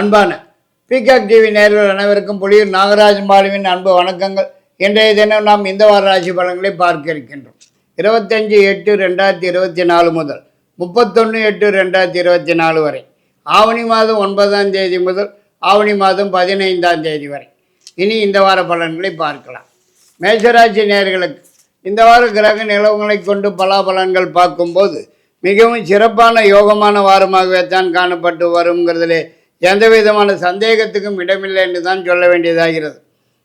அன்பான peacock TV நேர்கள் அனைவருக்கும் புலியூர் நாகராஜ் மாலுவின் அன்பு வணக்கங்கள். இன்றைய தினம் நாம் இந்த வார ராசி பலன்களை பார்க்க இருக்கின்றோம். இருபத்தஞ்சு எட்டு ரெண்டாயிரத்தி இருபத்தி நாலு முதல் முப்பத்தொன்று எட்டு ரெண்டாயிரத்தி இருபத்தி நாலு வரை ஆவணி மாதம் ஒன்பதாம் தேதி முதல் ஆவணி மாதம் பதினைந்தாம் தேதி வரை. இனி இந்த வார பலன்களை பார்க்கலாம். மேஷராசி நேர்களுக்கு இந்த வார கிரக நிலவுகளை கொண்டு பலாபலன்கள் பார்க்கும்போது மிகவும் சிறப்பான யோகமான வாரமாகவே தான் காணப்பட்டு வருங்கிறதுலே எந்த விதமான சந்தேகத்துக்கும் இடமில்லை என்று தான் சொல்ல வேண்டியதாகிறது.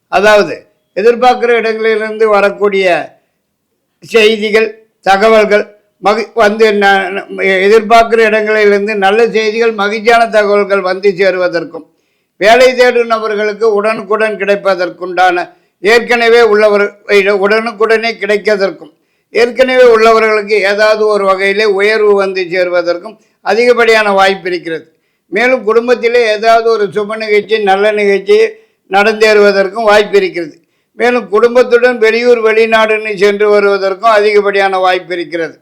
அதாவது எதிர்பார்க்குற இடங்களிலிருந்து வரக்கூடிய செய்திகள் தகவல்கள் மகி வந்து ந- எதிர்பார்க்குற இடங்களிலிருந்து நல்ல செய்திகள் மகிழ்ச்சியான தகவல்கள் வந்து சேருவதற்கும் வேலை தேடும் நபர்களுக்கு உடனுக்குடன் கிடைப்பதற்குண்டான ஏற்கனவே உள்ளவர் உடனுக்குடனே கிடைப்பதற்கும் ஏற்கனவே உள்ளவர்களுக்கு ஏதாவது ஒரு வகையிலே உயர்வு வந்து சேருவதற்கும் அதிகப்படியான வாய்ப்பு இருக்கிறது. மேலும் குடும்பத்திலே ஏதாவது ஒரு சுப நிகழ்ச்சி நல்ல நிகழ்ச்சி நடந்தேறுவதற்கும் வாய்ப்பு இருக்கிறது. மேலும் குடும்பத்துடன் வெளியூர் வெளிநாடுன்னு சென்று வருவதற்கும் அதிகப்படியான வாய்ப்பு இருக்கிறது.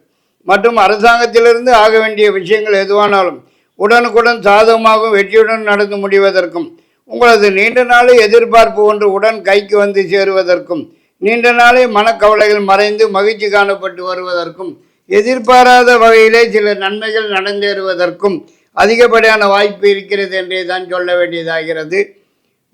மற்றும் அரசாங்கத்திலிருந்து ஆக வேண்டிய விஷயங்கள் எதுவானாலும் உடனுக்குடன் சாதகமாகவும் வெற்றியுடன் நடந்து முடிவதற்கும் உங்களது நீண்ட நாள் எதிர்பார்ப்பு ஒன்று உடன் கைக்கு வந்து சேருவதற்கும் நீண்ட நாளே மனக்கவலைகள் மறைந்து மகிழ்ச்சி காணப்பட்டு வருவதற்கும் எதிர்பாராத வகையிலே சில நன்மைகள் நடந்தேறுவதற்கும் அதிகப்படியான வாய்ப்பு இருக்கிறது என்றே தான் சொல்ல வேண்டியதாகிறது.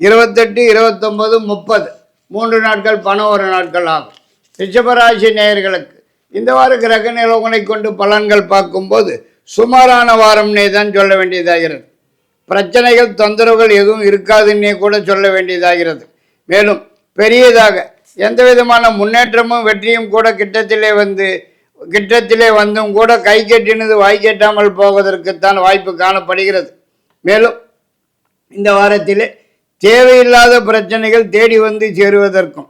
இருபத்தெட்டு இருபத்தொன்பது முப்பது. மூன்று நாட்கள் பணம் ஒரு நாட்கள் ஆகும். ரிஷபராசி நேயர்களுக்கு இந்த வார கிரக நிலவங்களை கொண்டு பலன்கள் பார்க்கும்போது சுமாரான வாரம்னே தான் சொல்ல வேண்டியதாகிறது. பிரச்சனைகள் தொந்தரவுகள் எதுவும் இருக்காதுன்னே கூட சொல்ல வேண்டியதாகிறது. மேலும் பெரியதாக எந்த விதமான முன்னேற்றமும் வெற்றியும் கூட கிட்டத்திலே வந்து கிட்டத்திலே வந்தும் கூட கை கட்டினது வாய் கட்டாமல் போவதற்குத்தான் வாய்ப்பு காணப்படுகிறது. மேலும் இந்த வாரத்திலே தேவையில்லாத பிரச்சனைகள் தேடி வந்து சேருவதற்கும்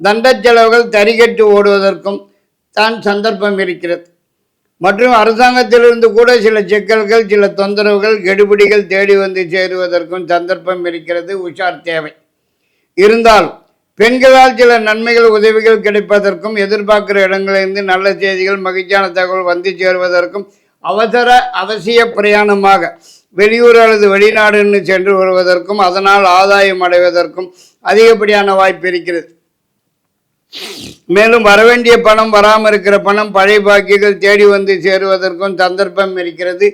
தண்ட செலவுகள் தறிகட்டு ஓடுவதற்கும் தான் சந்தர்ப்பம் இருக்கிறது. மற்றும் அரசாங்கத்திலிருந்து கூட சில சிக்கல்கள் சில தொந்தரவுகள் கெடுபிடிகள் தேடி வந்து சேருவதற்கும் சந்தர்ப்பம் இருக்கிறது. உஷார் தேவை. இருந்தாலும் பெண்களால் சில நன்மைகள் உதவிகள் கிடைப்பதற்கும் எதிர்பார்க்கிற இடங்களிலிருந்து நல்ல செய்திகள் மகிழ்ச்சியான தகவல் வந்து சேருவதற்கும் அவசர அவசிய பிரயாணமாக வெளியூர் அல்லது வெளிநாடுன்னு சென்று வருவதற்கும் அதனால் ஆதாயம் அடைவதற்கும் அதிகப்படியான வாய்ப்பு இருக்கிறது. மேலும் வரவேண்டிய பணம் வராமல் இருக்கிற பணம் பழைய பாக்கிகள் தேடி வந்து சேருவதற்கும் சந்தர்ப்பம் இருக்கிறது.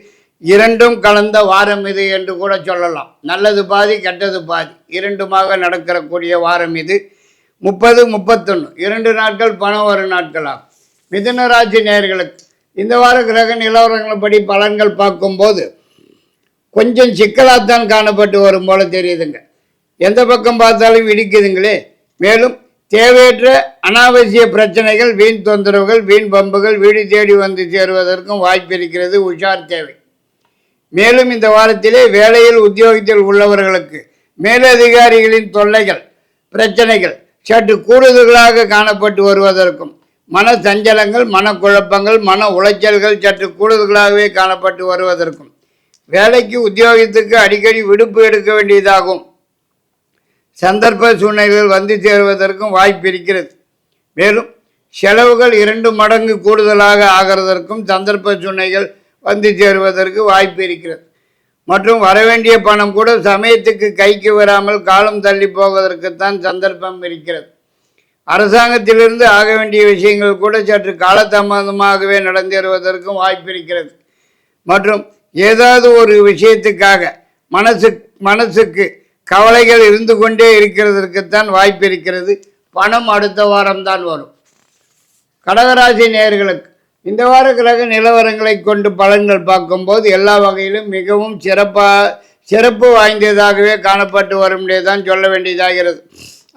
இரண்டும் கலந்த வாரம் இது என்று கூட சொல்லலாம். நல்லது பாதி கெட்டது பாதி. இரண்டுமாக நடக்கிறக்கூடிய வாரம் இது. முப்பது முப்பத்தொன்று இரண்டு நாட்கள் பணம் ஒரு நாட்களாகும். மிதுன ராசி நேர்களுக்கு இந்த வார கிரக நிலவரங்கள்படி பலன்கள் பார்க்கும்போது கொஞ்சம் சிக்கலாகத்தான் காணப்பட்டு வரும் போல தெரியுதுங்க. எந்த பக்கம் பார்த்தாலும் இடிக்குதுங்களே. மேலும் தேவையற்ற அனாவசிய பிரச்சனைகள் வீண் தொந்தரவுகள் வீண் பம்புகள் வீடு தேடி வந்து சேருவதற்கும் வாய்ப்பு இருக்கிறது உஷார் தேவை. மேலும் இந்த வாரத்திலே வேலையில் உத்தியோகத்தில் உள்ளவர்களுக்கு மேலதிகாரிகளின் தொல்லைகள் பிரச்சனைகள் சற்று கூடுதலாக காணப்பட்டு வருவதற்கும் மன சஞ்சலங்கள் மனக்குழப்பங்கள் மன உளைச்சல்கள் சற்று கூடுதலாகவே காணப்பட்டு வருவதற்கும். வேலைக்கு உத்தியோகத்துக்கு அடிக்கடி விடுப்பு எடுக்க வேண்டியதாகும். சந்தர்ப்ப சூழ்நிலைகள் வந்து சேருவதற்கும் வாய்ப்பு இருக்கிறது. மேலும் செலவுகள் இரண்டு மடங்கு கூடுதலாக ஆகிறதற்கும் சந்தர்ப்ப சூழ்நிலைகள் வந்து சேருவதற்கு வாய்ப்பு இருக்கிறது. மற்றும் வரவேண்டிய பணம் கூட சமயத்துக்கு கைக்கு வராமல் காலம் தள்ளி போவதற்குத்தான் சந்தர்ப்பம் இருக்கிறது. அரசாங்கத்திலிருந்து ஆக வேண்டிய விஷயங்கள் கூட சற்று காலதாமதமாகவே நடந்தேறுவதற்கும் வாய்ப்பு இருக்கிறது. மற்றும் ஏதாவது ஒரு விஷயத்துக்காக மனசு மனசுக்கு கவலைகள் இருந்து கொண்டே இருக்கிறதற்குத்தான் வாய்ப்பு இருக்கிறது. பணம் அடுத்த வாரம்தான் வரும். கடகராசி நேயர்களுக்கு இந்த வார கிரக நிலவரங்களை கொண்டு பலன்கள் பார்க்கும்போது எல்லா வகையிலும் மிகவும் சிறப்பாக சிறப்பு வாய்ந்ததாகவே காணப்பட்டு வரும் தான் சொல்ல வேண்டியதாகிறது.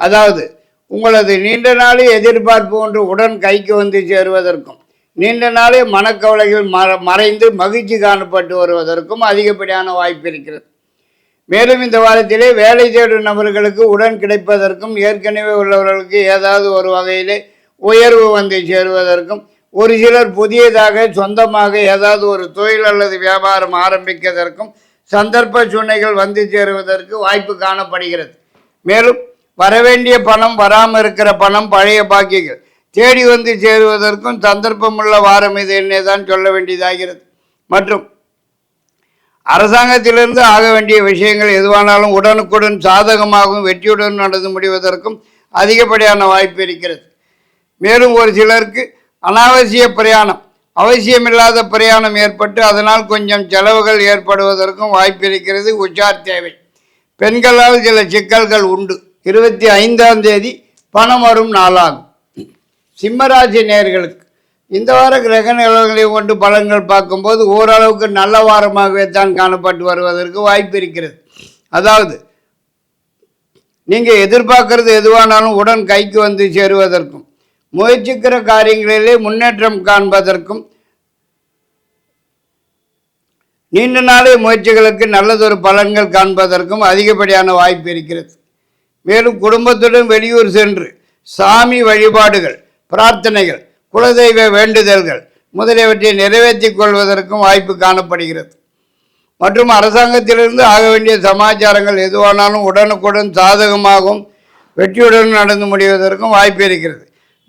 அதாவது உங்களது நீண்ட நாளே எதிர்பார்ப்பு ஒன்று உடன் கைக்கு வந்து சேருவதற்கும் நீண்ட நாளே மனக்கவலைகள் மற மறைந்து மகிழ்ச்சி காணப்பட்டு வருவதற்கும் அதிகப்படியான வாய்ப்பு இருக்கிறது. மேலும் இந்த வாரத்திலே வேலை தேடும் நபர்களுக்கு உடன் கிடைப்பதற்கும் ஏற்கனவே உள்ளவர்களுக்கு ஏதாவது ஒரு வகையிலே உயர்வு வந்து சேருவதற்கும் ஒரு சிலர் புதியதாக சொந்தமாக ஏதாவது ஒரு தொழில் அல்லது வியாபாரம் ஆரம்பிக்கிறதற்கும் சந்தர்ப்ப சூழ்நிலைகள் வந்து சேருவதற்கு வாய்ப்பு காணப்படுகிறது. மேலும் வரவேண்டிய பணம் வராமல் இருக்கிற பணம் பழைய பாக்கிகள் தேடி வந்து சேருவதற்கும் சந்தர்ப்பமுள்ள வாரம் இது என்னே தான் சொல்ல வேண்டியதாகிறது. மற்றும் அரசாங்கத்திலிருந்து ஆக வேண்டிய விஷயங்கள் எதுவானாலும் உடனுக்குடன் சாதகமாகவும் வெற்றியுடன் நடந்து முடிவதற்கும் அதிகப்படியான வாய்ப்பு இருக்கிறது. மேலும் ஒரு சிலருக்கு அனாவசிய பிரயாணம். அவசியமில்லாத பிரயாணம் ஏற்பட்டு அதனால் கொஞ்சம் செலவுகள் ஏற்படுவதற்கும் வாய்ப்பிருக்கிறது உஷார் உச்சார் தேவை. பெண்களால் சில சிக்கல்கள் உண்டு. இருபத்தி ஐந்தாம் தேதி பணம் வரும் நாளாகும். சிம்மராசி நேர்களுக்கு இந்த வார கிரக நிலவரங்களை கொண்டு பலன்கள் பார்க்கும்போது ஓரளவுக்கு நல்ல வாரமாகவே தான் காணப்பட்டு வருவதற்கு வாய்ப்பு இருக்கிறது. அதாவது நீங்கள் எதிர்பார்க்கறது எதுவானாலும் உடன் கைக்கு வந்து சேருவதற்கும் முயற்சிக்கிற காரியங்களிலே முன்னேற்றம் காண்பதற்கும் நீண்ட நாளே முயற்சிகளுக்கு நல்லதொரு பலன்கள் காண்பதற்கும் அதிகப்படியான வாய்ப்பு இருக்கிறது. மேலும் குடும்பத்துடன் வெளியூர் சென்று சாமி வழிபாடுகள் பிரார்த்தனைகள் குலதெய்வ வேண்டுதல்கள் முதலியவற்றை நிறைவேற்றிக் கொள்வதற்கும் வாய்ப்பு காணப்படுகிறது. மற்றும் அரசாங்கத்திலிருந்து ஆக வேண்டிய சமாச்சாரங்கள் எதுவானாலும் உடனுக்குடன் சாதகமாகவும் வெற்றியுடன் நடந்து முடிவதற்கும் வாய்ப்பு இருக்கிறது.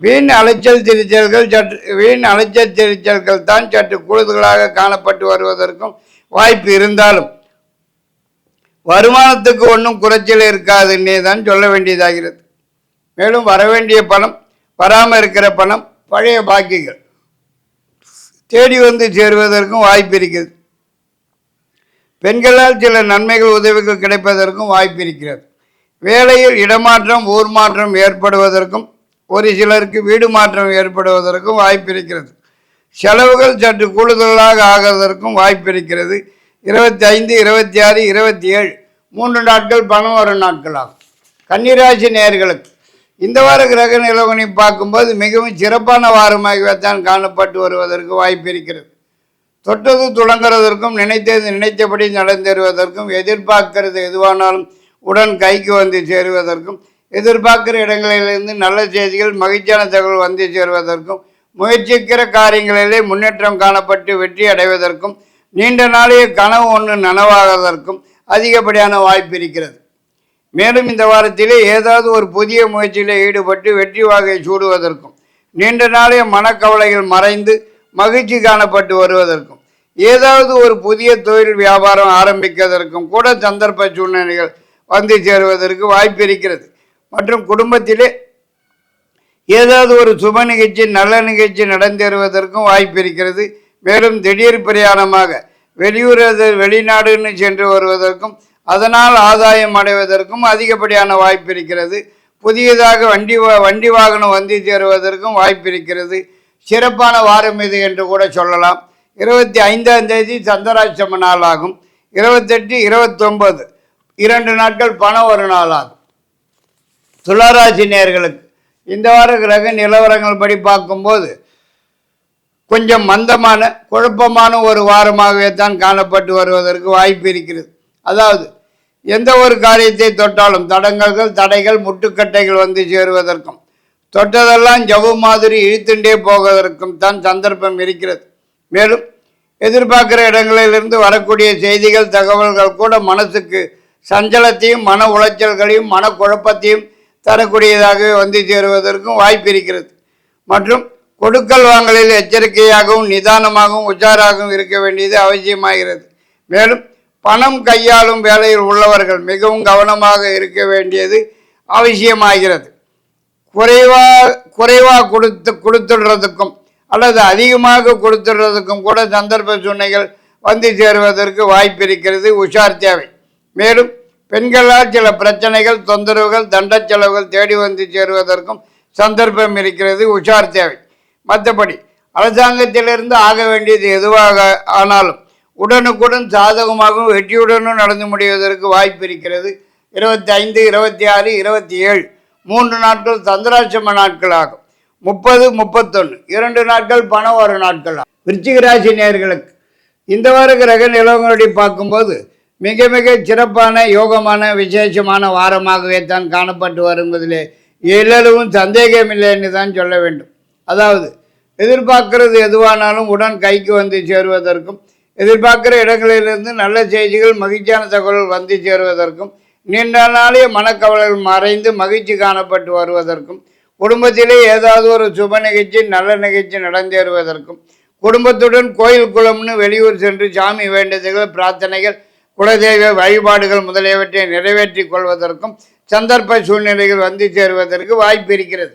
வீண் அலைச்சல் திரிச்சல்கள் சற்று வீண் அலைச்சல் திரிச்சல்கள் தான் சற்று கூடுதலாக காணப்பட்டு வருவதற்கும் வாய்ப்பு இருந்தாலும் வருமானத்துக்கு ஒன்றும் குறைச்சல் இருக்காதுன்னே தான் சொல்ல வேண்டியதாகிறது. மேலும் வரவேண்டிய பணம் வராமல் இருக்கிற பணம் பழைய பாக்கிகள் தேடி வந்து சேருவதற்கும் வாய்ப்பு இருக்கிறது. பெண்களால் சில நன்மைகள் உதவிகள் கிடைப்பதற்கும் வாய்ப்பு இருக்கிறது. வேலையில் இடமாற்றம் ஊர் மாற்றம் ஏற்படுவதற்கும் ஒரு சிலருக்கு வீடு மாற்றம் ஏற்படுவதற்கும் வாய்ப்பு இருக்கிறது. செலவுகள் சற்று கூடுதலாக ஆகிறதற்கும் வாய்ப்பு இருக்கிறது. இருபத்தி ஐந்து இருபத்தி ஆறு இருபத்தி ஏழு மூன்று நாட்கள் பணம் வரும் நாட்களாகும். கன்னிராசி நேர்களுக்கு இந்த வார கிரக நிலவனை பார்க்கும்போது மிகவும் சிறப்பான வாரமாகவே தான் காணப்பட்டு வருவதற்கு வாய்ப்பு இருக்கிறது. தொட்டது துளங்குறதற்கும் நினைத்தது நினைத்தபடி நடந்தேறுவதற்கும் எதிர்பார்க்கிறது எதுவானாலும் உடன் கைக்கு வந்து சேருவதற்கும் எதிர்பார்க்கிற இடங்களிலிருந்து நல்ல செய்திகள் மகிழ்ச்சியான தகவல் வந்து சேருவதற்கும் முயற்சிக்கிற காரியங்களிலே முன்னேற்றம் காணப்பட்டு வெற்றி அடைவதற்கும் நீண்ட நாளைய கனவு ஒன்று நனவாவதற்கும் அதிகப்படியான வாய்ப்பு இருக்கிறது. மேலும் இந்த வாரத்திலே ஏதாவது ஒரு புதிய முயற்சியில் ஈடுபட்டு வெற்றி வாகை சூடுவதற்கும் நீண்ட நாளைய மனக்கவலைகள் மறைந்து மகிழ்ச்சி காணப்பட்டு வருவதற்கும் ஏதாவது ஒரு புதிய தொழில் வியாபாரம் ஆரம்பிப்பதற்கும் கூட சந்தர்ப்ப சூழ்நிலைகள் வந்து சேருவதற்கு வாய்ப்பு இருக்கிறது. மற்றும் குடும்பத்திலே ஏதாவது ஒரு சுப நிகழ்ச்சி நல்ல நிகழ்ச்சி நடந்தேறுவதற்கும் வாய்ப்பு இருக்கிறது. மேலும் திடீர் பிரயாணமாக வெளியூர் அது வெளிநாடுன்னு சென்று வருவதற்கும் அதனால் ஆதாயம் அடைவதற்கும் அதிகப்படியான வாய்ப்பு இருக்கிறது. புதியதாக வண்டி வண்டி வாகனம் வந்து சேருவதற்கும் வாய்ப்பு இருக்கிறது. சிறப்பான வாரம் இது என்று கூட சொல்லலாம். இருபத்தி ஐந்தாம் தேதி சந்திராட்சம நாள் ஆகும் இருபத்தெட்டு இருபத்தொன்பது இரண்டு நாட்கள் பணம் ஒரு நாள் ஆகும் துளாராசி நேர்களுக்கு இந்த வார கிரக நிலவரங்கள் படி பார்க்கும்போது கொஞ்சம் மந்தமான குழப்பமான ஒரு வாரமாகவே தான் காணப்பட்டு வருவதற்கு வாய்ப்பு இருக்கிறது. அதாவது எந்த ஒரு காரியத்தை தொட்டாலும் தடங்கல்கள் தடைகள் முட்டுக்கட்டைகள் வந்து சேருவதற்கும் தொட்டதெல்லாம் ஜவு மாதிரி இழுத்துண்டே போவதற்கும் தான் சந்தர்ப்பம் இருக்கிறது. மேலும் எதிர்பார்க்கிற இடங்களிலிருந்து வரக்கூடிய செய்திகள் தகவல்கள் கூட மனசுக்கு சஞ்சலத்தையும் மன உளைச்சல்களையும் மனக்குழப்பத்தையும் தரக்கூடியதாக வந்து சேருவதற்கும் வாய்ப்பு இருக்கிறது. மற்றும் கொடுக்கல் வாங்கலில் எச்சரிக்கையாகவும் நிதானமாகவும் உஷாராகவும் இருக்க வேண்டியது அவசியமாகிறது. மேலும் பணம் கையாளும் வேலையில் உள்ளவர்கள் மிகவும் கவனமாக இருக்க வேண்டியது அவசியமாகிறது. குறைவாக குறைவாக கொடுத்து கொடுத்துடுறதுக்கும் அல்லது அதிகமாக கொடுத்துடுறதுக்கும் கூட சந்தர்ப்ப சூழ்நிலைகள் வந்து சேருவதற்கு வாய்ப்பு இருக்கிறது. உஷார் தேவை. மேலும் பெண்களால் சில பிரச்சனைகள் தொந்தரவுகள் தண்ட செலவுகள் தேடி வந்து சேருவதற்கும் சந்தர்ப்பம் இருக்கிறது. உஷார் தேவை. மற்றபடி அரசாங்கத்திலிருந்து ஆக வேண்டியது எதுவாக ஆனாலும் உடனுக்குடன் சாதகமாகவும் வெற்றியுடனும் நடந்து முடிவதற்கு வாய்ப்பு இருக்கிறது. இருபத்தி ஐந்து இருபத்தி ஆறு இருபத்தி ஏழு மூன்று நாட்கள் சந்திராட்சம நாட்கள் ஆகும். முப்பது முப்பத்தொன்று இரண்டு நாட்கள் பணம் ஒரு நாட்கள் ஆகும். விருச்சிக ராசி நேர்களுக்கு இந்த வார கிரக நிலவரங்களை பார்க்கும்போது மிக மிக சிறப்பான யோகமான விசேஷமான வாரமாகவே தான் காணப்பட்டு வருவதில் எல்லளவும் சந்தேகமில்லை என்று தான் சொல்ல வேண்டும். அதாவது எதிர்பார்க்கிறது எதுவானாலும் உடன் கைக்கு வந்து சேருவதற்கும் எதிர்பார்க்கிற இடங்களிலிருந்து நல்ல செய்திகள் மகிழ்ச்சியான தகவல்கள் வந்து சேருவதற்கும் நீண்ட நாளைய மனக்கவலைகள் மறைந்து மகிழ்ச்சி காணப்பட்டு வருவதற்கும் குடும்பத்திலே ஏதாவது ஒரு சுப நிகழ்ச்சி நல்ல நிகழ்ச்சி நடந்தேறுவதற்கும் குடும்பத்துடன் கோயில் குளம்னு வெளியூர் சென்று சாமி வேண்டுதல்கள் பிரார்த்தனைகள் குலதெய்வ வழிபாடுகள் முதலியவற்றை நிறைவேற்றிக் கொள்வதற்கும் சந்தர்ப்ப சூழ்நிலைகள் வந்து சேருவதற்கு வாய்ப்பு இருக்கிறது.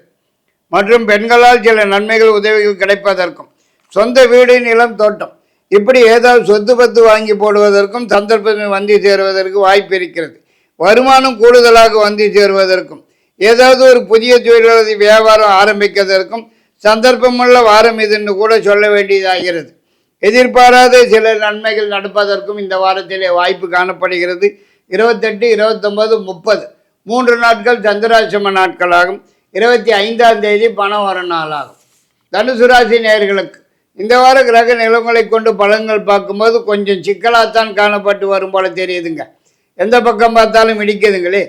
மற்றும் பெண்களால் சில நன்மைகள் உதவிகள் கிடைப்பதற்கும் சொந்த வீடு நிலம் தோட்டம் இப்படி ஏதாவது சொத்து பத்து வாங்கி போடுவதற்கும் சந்தர்ப்பம் வந்து சேருவதற்கு வாய்ப்பு இருக்கிறது. வருமானம் கூடுதலாக வந்து சேருவதற்கும் ஏதாவது ஒரு புதிய தொழிலாளர் வியாபாரம் ஆரம்பிப்பதற்கும் சந்தர்ப்பமுள்ள வாரம் இதுன்னு கூட சொல்ல வேண்டியதாகிறது. எதிர்பாராத சில நன்மைகள் நடப்பதற்கும் இந்த வாரத்திலே வாய்ப்பு காணப்படுகிறது. இருபத்தெட்டு இருபத்தொன்பது முப்பது. மூன்று நாட்கள் சந்திராசிரம நாட்களாகும். இருபத்தி ஐந்தாம் தேதி பணம் வர நாளாகும். தனுசு ராசி நேர்களுக்கு இந்த வார கிரக நிலங்களை கொண்டு பலன்கள் பார்க்கும்போது கொஞ்சம் சிக்கலாகத்தான் காணப்பட்டு வரும் போல தெரியுதுங்க. எந்த பக்கம் பார்த்தாலும் இடிக்குதுங்களே.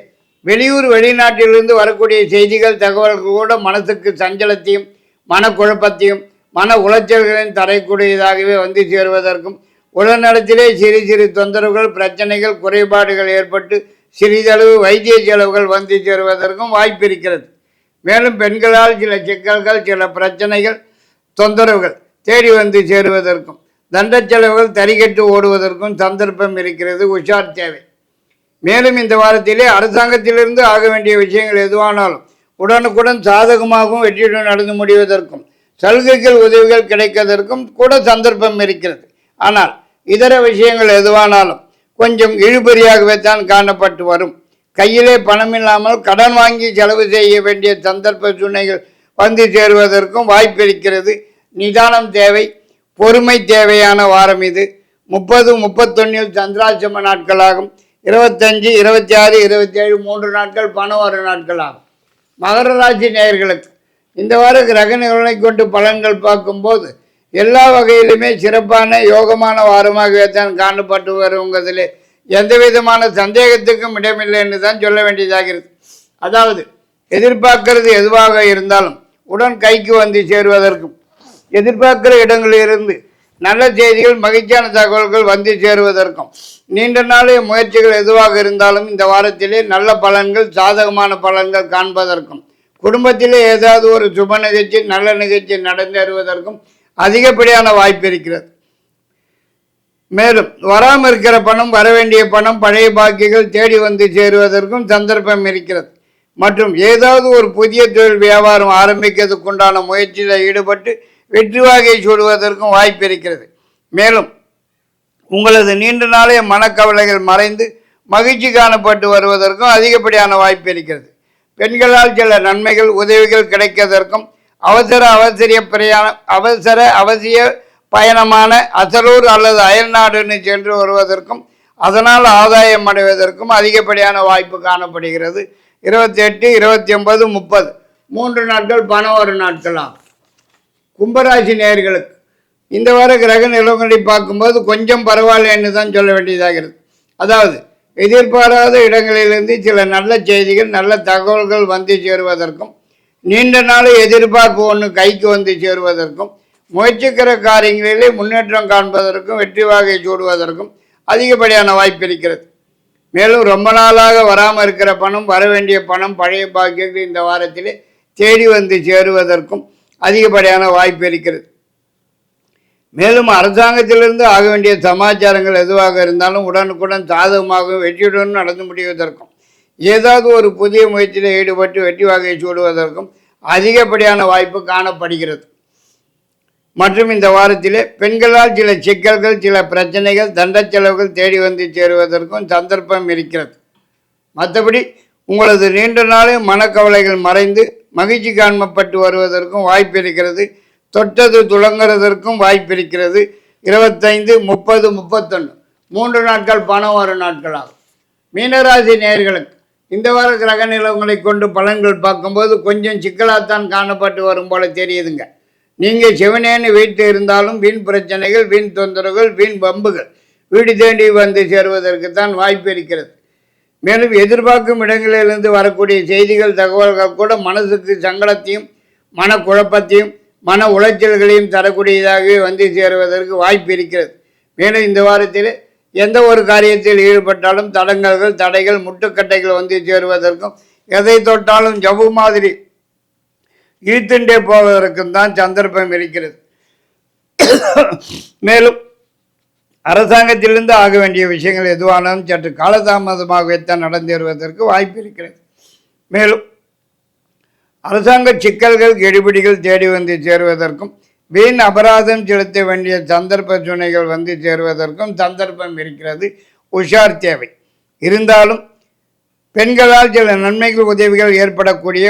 வெளியூர் வெளிநாட்டிலிருந்து வரக்கூடிய செய்திகள் தகவல்கள் கூட மனசுக்கு சஞ்சலத்தையும் மனக்குழப்பத்தையும் மன உளைச்சல்களின் தரக்கூடியதாகவே வந்து சேருவதற்கும் உடல்நலத்திலே சிறு சிறு தொந்தரவுகள் பிரச்சனைகள் குறைபாடுகள் ஏற்பட்டு சிறிதளவு வைத்திய செலவுகள் வந்து சேருவதற்கும் வாய்ப்பு இருக்கிறது. மேலும் பெண்களால் சில சிக்கல்கள் சில பிரச்சனைகள் தொந்தரவுகள் தேடி வந்து சேருவதற்கும் தண்ட செலவுகள் தறிகட்டு ஓடுவதற்கும் சந்தர்ப்பம் இருக்கிறது உஷார் தேவை. மேலும் இந்த வாரத்திலே அரசாங்கத்திலிருந்து ஆக வேண்டிய விஷயங்கள் எதுவானாலும் உடனுக்குடன் சாதகமாகவும் வெற்றியுடன் நடந்து முடிவதற்கும் சலுகைகள் உதவிகள் கிடைப்பதற்கும் கூட சந்தர்ப்பம் இருக்கிறது. ஆனால் இதர விஷயங்கள் எதுவானாலும் கொஞ்சம் இழுபறியாகவே தான் காணப்பட்டு வரும். கையிலே பணம் இல்லாமல் கடன் வாங்கி செலவு செய்ய வேண்டிய சந்தர்ப்ப சூழ்நிலைகள் வந்து சேருவதற்கும் வாய்ப்பு இருக்கிறது. நிதானம் தேவை பொறுமை தேவையான வாரம் இது. முப்பது முப்பத்தொன்னில் சந்திராசிரம நாட்களாகும். இருபத்தஞ்சு இருபத்தி ஆறு இருபத்தி ஏழு மூன்று நாட்கள் பணம் வர நாட்களாகும். மகர ராசி நேயர்களுக்கு இந்த வார கிரக நிகழ்வை கொண்டு பலன்கள் பார்க்கும்போது எல்லா வகையிலுமே சிறப்பான யோகமான வாரமாகவே தான் காணப்பட்டு வருங்கிறதுல எந்த விதமான சந்தேகத்துக்கும் இடமில்லைன்னு தான் சொல்ல வேண்டியதாகிறது. அதாவது எதிர்பார்க்கிறது எதுவாக இருந்தாலும் உடன் கைக்கு வந்து சேருவதற்கும் எதிர்பார்க்கிற இடங்களிலிருந்து நல்ல செய்திகள் மகிழ்ச்சியான தகவல்கள் வந்து சேருவதற்கும் நீண்ட நாளைய முயற்சிகள் எதுவாக இருந்தாலும் இந்த வாரத்திலே நல்ல பலன்கள் சாதகமான பலன்கள் காண்பதற்கும் குடும்பத்திலே ஏதாவது ஒரு சுப நிகழ்ச்சி நல்ல நிகழ்ச்சி நடந்தேறுவதற்கும் அதிகப்படியான வாய்ப்பு இருக்கிறது. மேலும் வராமல் இருக்கிற பணம் வர வேண்டிய பணம் பழைய பாக்கிகள் தேடி வந்து சேருவதற்கும் சந்தர்ப்பம் இருக்கிறது. மற்றும் ஏதாவது ஒரு புதிய தொழில் வியாபாரம் ஆரம்பிக்கிறதுக்குண்டான முயற்சியில் ஈடுபட்டு வெற்றி வாகை சூடுவதற்கும் வாய்ப்பு இருக்கிறது. மேலும் உங்களது நீண்ட நாளைய மனக்கவலைகள் மறைந்து மகிழ்ச்சி காணப்பட்டு வருவதற்கும் அதிகப்படியான வாய்ப்பு இருக்கிறது. பெண்களால் சில நன்மைகள் உதவிகள் கிடைக்கதற்கும் அவசர அவசரிய பிரயாணம் அவசர அவசிய பயணமான அசலூர் அல்லது அயல்நாடுன்னு சென்று வருவதற்கும் அதனால் ஆதாயம் அடைவதற்கும் அதிகப்படியான வாய்ப்பு காணப்படுகிறது. இருபத்தி எட்டு இருபத்தி ஒன்பது முப்பது. மூன்று நாட்கள் பணம் ஒரு கும்பராசி நேர்களுக்கு இந்த வார கிரக நிலவரங்களை பார்க்கும்போது கொஞ்சம் பரவாயில்லைன்னு தான் சொல்ல வேண்டியதாகிறது அதாவது எதிர்பாராத இடங்களிலிருந்து சில நல்ல செய்திகள் நல்ல தகவல்கள் வந்து சேருவதற்கும் நீண்ட நாள் எதிர்பார்ப்பு ஒன்று கைக்கு வந்து சேருவதற்கும் முயற்சிக்கிற காரியங்களிலே முன்னேற்றம் காண்பதற்கும் வெற்றி வாகை சூடுவதற்கும் அதிகப்படியான வாய்ப்பு இருக்கிறது. மேலும் ரொம்ப நாளாக வராமல் இருக்கிற பணம் வர வேண்டிய பணம் பழைய பாக்கியங்கள் இந்த வாரத்திலே தேடி வந்து சேருவதற்கும் அதிகப்படியான வாய்ப்பு இருக்கிறது. மேலும் அரசாங்கத்திலிருந்து ஆக வேண்டிய சமாச்சாரங்கள் எதுவாக இருந்தாலும் உடனுக்குடன் சாதகமாகவும் வெற்றியுடன் நடந்து முடிவதற்கும் ஏதாவது ஒரு புதிய முயற்சியில் ஈடுபட்டு வெற்றி வகையை சூடுவதற்கும் அதிகப்படியான வாய்ப்பு காணப்படுகிறது. மற்றும் இந்த வாரத்திலே பெண்களால் சில சிக்கல்கள் சில பிரச்சனைகள் தண்ட செலவுகள் தேடி வந்து சேருவதற்கும் சந்தர்ப்பம் இருக்கிறது. மற்றபடி உங்களது நீண்ட நாளே மனக்கவலைகள் மறைந்து மகிழ்ச்சி காண்பப்பட்டு வருவதற்கும் வாய்ப்பு இருக்கிறது. தொட்டது துளங்குறதற்கும் வாய்ப்பிருக்கிறது இருபத்தைந்து முப்பது முப்பத்தொன்று மூன்று நாட்கள் பணம் வரும் நாட்களாகும். மீனராசி நேர்களுக்கு இந்த வார கிரக நிலவங்களை கொண்டு பலன்கள் பார்க்கும்போது கொஞ்சம் சிக்கலாகத்தான் காணப்பட்டு வரும் போல தெரியுதுங்க. நீங்கள் சிவனேன்னு வீட்டு இருந்தாலும் வீண் பிரச்சனைகள் வீண் தொந்தரவுகள் வீண் பம்புகள் வீடு தேடி வந்து சேருவதற்கு தான் வாய்ப்பு இருக்கிறது. மேலும் எதிர்பார்க்கும் இடங்களிலிருந்து வரக்கூடிய செய்திகள் தகவல்கள் கூட மனசுக்கு சங்கடத்தையும் மனக்குழப்பத்தையும் மன உளைச்சல்களையும் தரக்கூடியதாகவே வந்து சேருவதற்கு வாய்ப்பு இருக்கிறது. மேலும் இந்த வாரத்தில் எந்த ஒரு காரியத்தில் ஈடுபட்டாலும் தடங்கல்கள் தடைகள் முட்டுக்கட்டைகள் வந்து சேருவதற்கும் எதை தொட்டாலும் ஜவு மாதிரி இழுத்துண்டே போவதற்கும் தான் சந்தர்ப்பம் இருக்கிறது. மேலும் அரசாங்கத்திலிருந்து ஆக வேண்டிய விஷயங்கள் எதுவானாலும் சற்று காலதாமதமாகத்தான் நடந்தேறுவதற்கு வாய்ப்பு இருக்கிறது. மேலும் அரசாங்க சிக்கல்கள் கெடுபிடிகள் தேடி வந்து சேருவதற்கும் வீண் அபராதம் செலுத்த வேண்டிய சந்தர்ப்ப சுனைகள் வந்து சேருவதற்கும் சந்தர்ப்பம் இருக்கிறது உஷார் தேவை. இருந்தாலும் பெண்களால் சில நன்மைகள் உதவிகள் ஏற்படக்கூடிய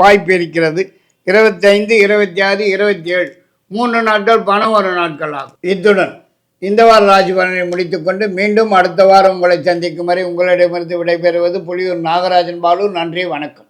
வாய்ப்பு இருக்கிறது. இருபத்தைந்து இருபத்தி ஆறு இருபத்தி ஏழு மூன்று நாட்கள் பணம் வரும் நாட்கள் ஆகும். இத்துடன் இந்த வார ராசி பலனை முடித்துக்கொண்டு மீண்டும் அடுத்த வாரம் உங்களை சந்திக்கும் வரை உங்களிடமிருந்து விடைபெறுவது புலியூர் நாகராஜன் பாலு. நன்றி வணக்கம்.